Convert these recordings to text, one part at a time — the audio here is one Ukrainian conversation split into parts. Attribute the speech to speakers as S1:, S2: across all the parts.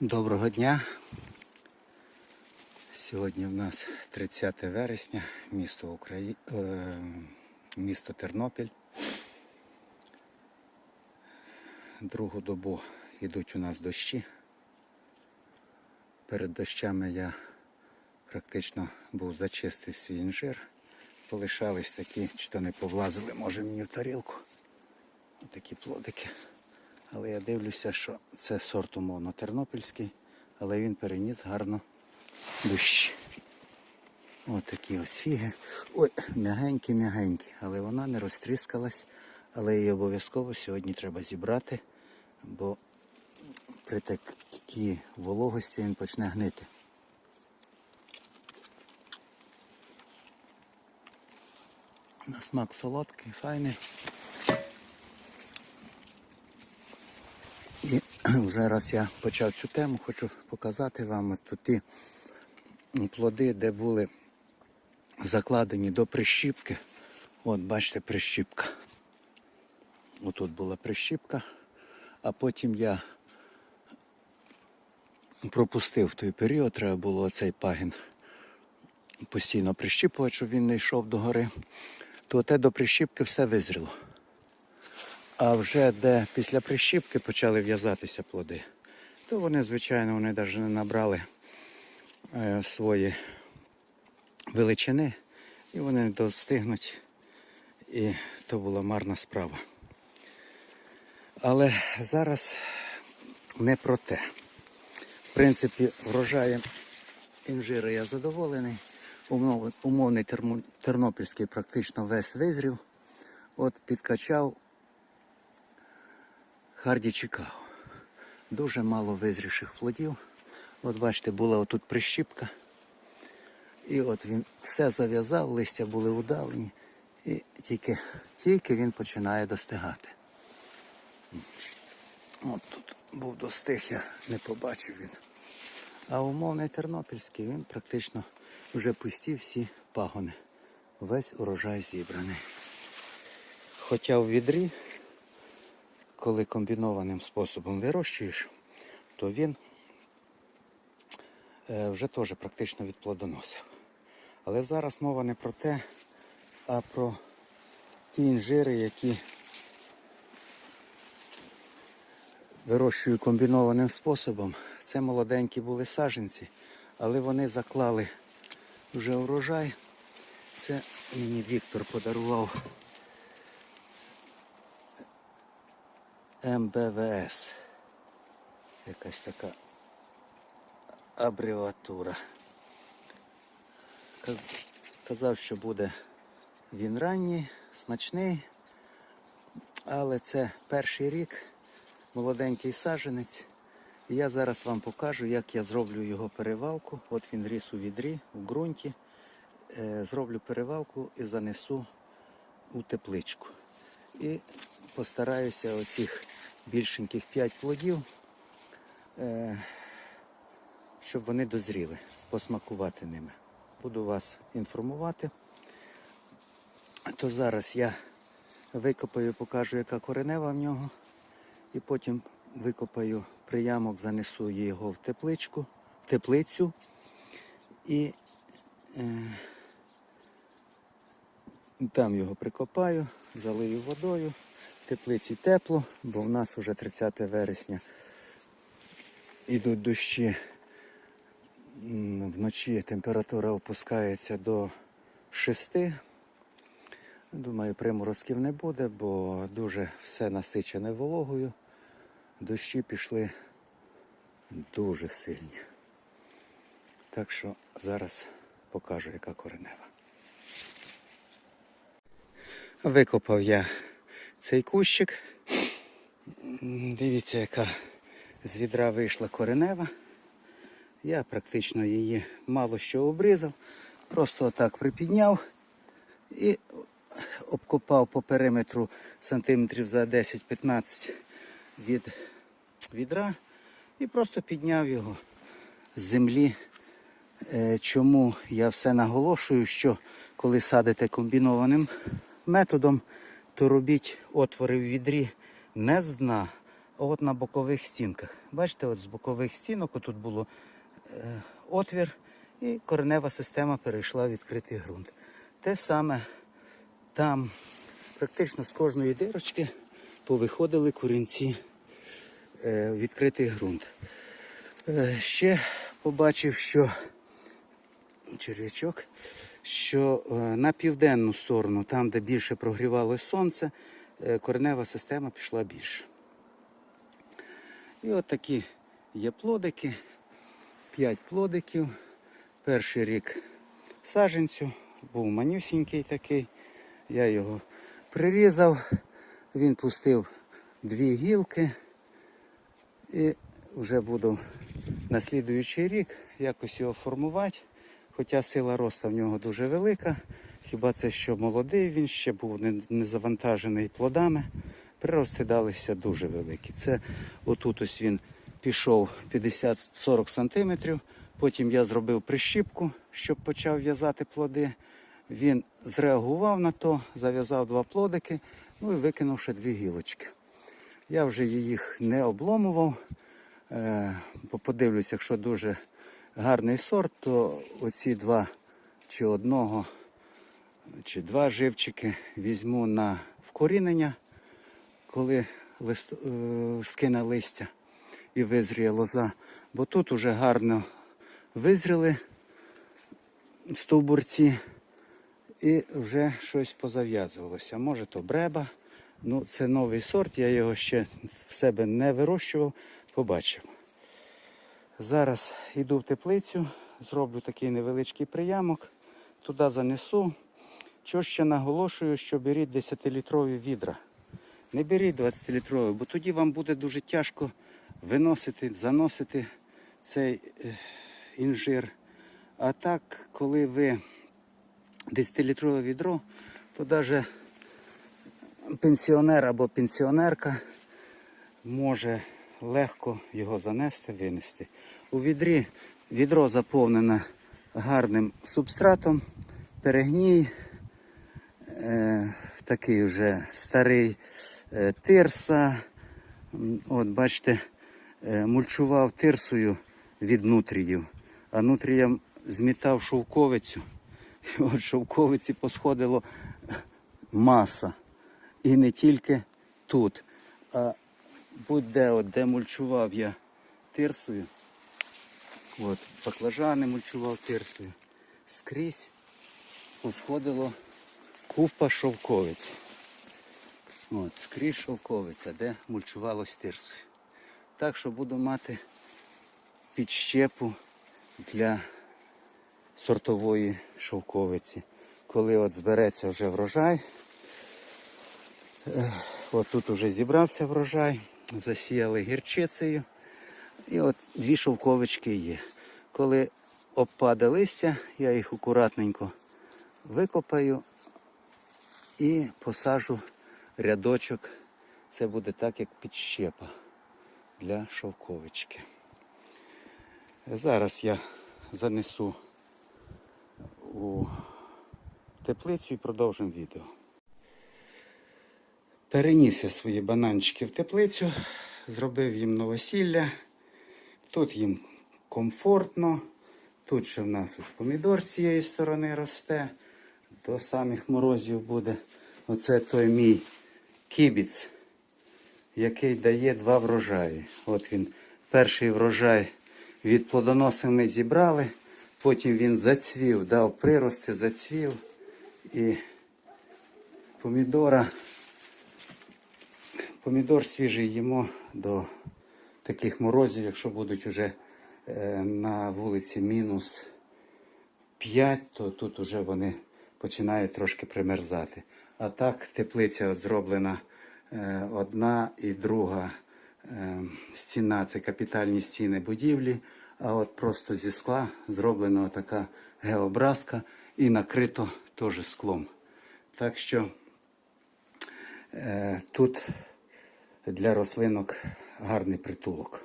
S1: Доброго дня. Сьогодні в нас 30 вересня, місто Украї... е, місто Тернопіль. Другу добу йдуть у нас дощі. Перед дощами я практично був зачистив свій інжир. Полишались такі, чи то не повлазили, може мені в тарілку. Отакі плодики. Але я дивлюся, що це сорт умовно тернопільський, але він переніс гарно дощі. Ось такі ось фіги. Ой, м'ягенькі-м'ягенькі, але вона не розтріскалась, але її обов'язково сьогодні треба зібрати, бо при такій вологості він почне гнити. На смак солодкий, файний. І вже раз я почав цю тему, хочу показати вам тут ті плоди, де були закладені до прищіпки. От, бачите, прищіпка. Отут була прищіпка, а потім я пропустив той період, треба було цей пагін постійно прищіпувати, щоб він не йшов до гори. То те до прищіпки все визріло. А вже де після прищіпки почали в'язатися плоди, то вони, звичайно, вони навіть не набрали е, свої величини і вони не достигнуть. І то була марна справа. Але зараз не про те. В принципі, врожаєм інжира я задоволений. Умовний термо- тернопільський практично весь визрів. От підкачав Харді чекав. Дуже мало визрівших плодів. От бачите, була отут прищіпка. І от він все зав'язав, листя були удалені. І тільки, тільки він починає достигати. От тут був достиг, я не побачив він. А умовний тернопільський він практично вже пусті всі пагони. Весь урожай зібраний. Хоча в відрі коли комбінованим способом вирощуєш, то він е, вже теж практично відплодоносив. Але зараз мова не про те, а про ті інжири, які вирощую комбінованим способом. Це молоденькі були саженці, але вони заклали вже урожай. Це мені Віктор подарував МБВС. Якась така абревіатура. Казав, що буде він ранній, смачний, але це перший рік, молоденький саженець. І я зараз вам покажу, як я зроблю його перевалку. От він ріс у відрі, у ґрунті. Е, Зроблю перевалку і занесу у тепличку. І постараюся оцих більшеньких 5 плодів, е, щоб вони дозріли, посмакувати ними. Буду вас інформувати. То зараз я викопаю, покажу, яка коренева в нього. І потім викопаю приямок, занесу його в тепличку, в теплицю. І е, там його прикопаю, залию водою. Теплиці тепло, бо в нас вже 30 вересня. Ідуть дощі. Вночі температура опускається до 6. Думаю, приморозків не буде, бо дуже все насичене вологою. Дощі пішли дуже сильні. Так що зараз покажу, яка коренева. Викопав я цей кущик. Дивіться, яка з відра вийшла коренева. Я практично її мало що обрізав, просто отак припідняв і обкопав по периметру сантиметрів за 10-15 від відра і просто підняв його з землі. Е, Чому я все наголошую, що коли садите комбінованим методом, то робіть отвори в відрі не з дна, а от на бокових стінках. Бачите, от з бокових стінок тут було е, отвір, і коренева система перейшла в відкритий ґрунт. Те саме там практично з кожної дирочки повиходили корінці е, відкритий ґрунт. Е, ще побачив, що черв'ячок, що е, на південну сторону, там, де більше прогрівалося сонце, е, коренева система пішла більше. І от такі є плодики, 5 плодиків. Перший рік саженцю, був манюсінький такий. Я його прирізав, він пустив дві гілки. І вже буду на слідуючий рік якось його формувати. Хоча сила росту в нього дуже велика. Хіба це що молодий, він ще був не, завантажений плодами. Прирости далися дуже великі. Це отут ось він пішов 50-40 сантиметрів. Потім я зробив прищіпку, щоб почав в'язати плоди. Він зреагував на то, зав'язав два плодики, ну і викинув ще дві гілочки. Я вже їх не обломував. Е, подивлюсь, якщо дуже гарний сорт, то оці два чи одного, чи два живчики візьму на вкорінення, коли лист, е, скине листя і визріє лоза. Бо тут уже гарно визріли стовбурці і вже щось позав'язувалося. Може то бреба. Ну, це новий сорт, я його ще в себе не вирощував, побачив. Зараз йду в теплицю, зроблю такий невеличкий приямок, туди занесу. Що ще наголошую, що беріть 10-літрові відра. Не беріть 20-літрові, бо тоді вам буде дуже тяжко виносити, заносити цей е, інжир. А так, коли ви 10-літрове відро, то навіть пенсіонер або пенсіонерка може легко його занести, винести. У відрі відро заповнене гарним субстратом, перегній, е, такий вже старий е, тирса. От, бачите, е, мульчував тирсою від нутріїв, а нутріям змітав шовковицю. І от шовковиці посходило маса. І не тільки тут, а будь-де, де мульчував я тирсою. От, баклажани мульчував тирсою. Скрізь посходило купа шовковиць. От, скрізь шовковиця, де мульчувалось тирсою. Так що буду мати підщепу для сортової шовковиці. Коли от збереться вже врожай, От тут уже зібрався врожай, засіяли гірчицею. І от дві шовковички є. Коли обпаде листя, я їх акуратненько викопаю і посажу рядочок. Це буде так, як підщепа для шовковички. Зараз я занесу у теплицю і продовжимо відео. Переніс я свої бананчики в теплицю, зробив їм новосілля. Тут їм комфортно. Тут ще в нас помідор з цієї сторони росте. До самих морозів буде. Оце той мій кібіц, який дає два врожаї. От він перший врожай від плодоносів ми зібрали, потім він зацвів, дав прирости, зацвів. І помідора Помідор свіжий їмо до таких морозів, якщо будуть вже е, на вулиці мінус 5, то тут вже вони починають трошки примерзати. А так теплиця зроблена е, одна і друга е, стіна це капітальні стіни будівлі, а от просто зі скла зроблена така геобразка і накрито теж склом. Так що тут для рослинок гарний притулок.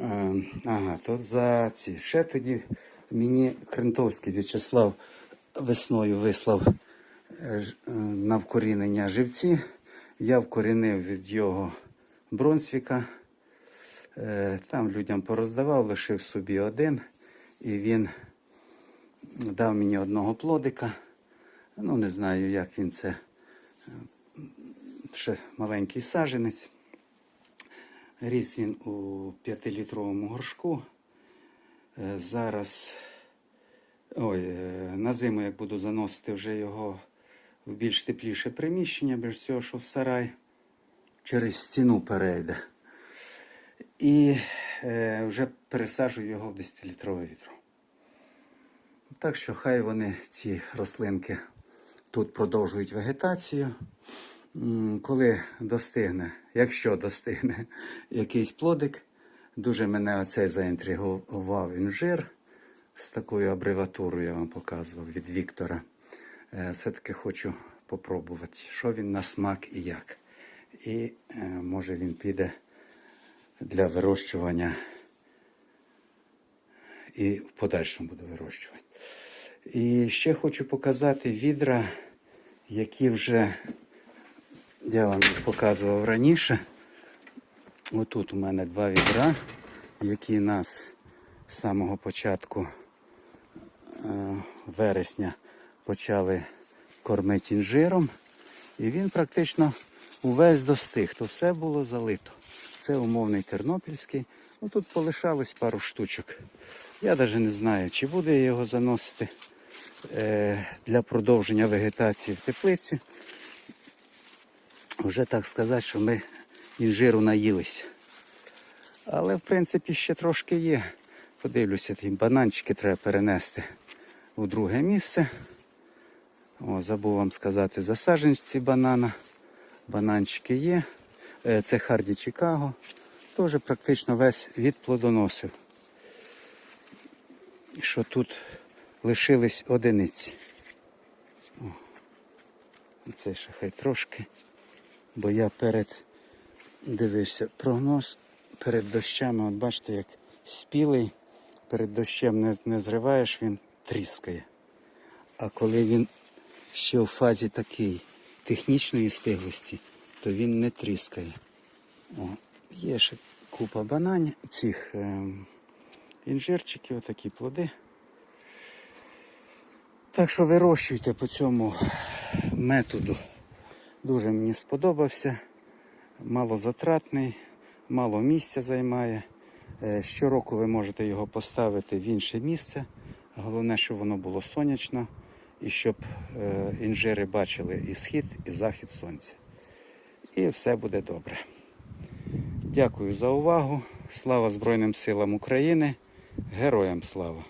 S1: Е, ага, тут за ці. Ще тоді мені Крентовський В'ячеслав весною вислав е, е, на вкорінення живці. Я вкорінив від його Бронсвіка. Там людям пороздавав, лишив собі один. І він дав мені одного плодика. Ну, не знаю, як він це. Ще маленький саженець. Ріс він у 5-літровому горшку. Е, Зараз ой, е, на зиму, як буду заносити вже його в більш тепліше приміщення, без всього, що в сарай, через стіну перейде. І е, вже пересаджую його в 10-літрове відро. Так що хай вони, ці рослинки, тут продовжують вегетацію. Коли достигне, якщо достигне якийсь плодик, дуже мене оцей заінтригував інжир з такою абревіатурою я вам показував від Віктора. Е, Все-таки хочу попробувати, що він на смак і як. І е, може він піде для вирощування і в подальшому буду вирощувати. І ще хочу показати відра, які вже я вам їх показував раніше. Отут у мене два відра, які нас з самого початку е, вересня почали кормити інжиром. І він практично увесь достиг, то все було залито. Це умовний тернопільський. Ну тут полишалось пару штучок. Я навіть не знаю, чи буде я його заносити е, для продовження вегетації в теплицю. Вже так сказати, що ми інжиру наїлися. Але в принципі ще трошки є. Подивлюся, ті бананчики треба перенести у друге місце. О, забув вам сказати за саджанці банана. Бананчики є. Е, Це Харді Чикаго. Теж практично весь відплодоносив. Що тут лишились одиниці. О, це ще хай трошки. Бо я перед дивився прогноз перед дощами, от бачите, як спілий, перед дощем не, не зриваєш, він тріскає. А коли він ще в фазі такий технічної стиглості, то він не тріскає. О, є ще купа бананів, цих ем, інжирчиків, такі плоди. Так що вирощуйте по цьому методу. Дуже мені сподобався. Малозатратний, мало місця займає. Е, Щороку ви можете його поставити в інше місце. Головне, щоб воно було сонячно і щоб е, інжири бачили і схід, і захід сонця. І все буде добре. Дякую за увагу. Слава Збройним силам України. Героям слава!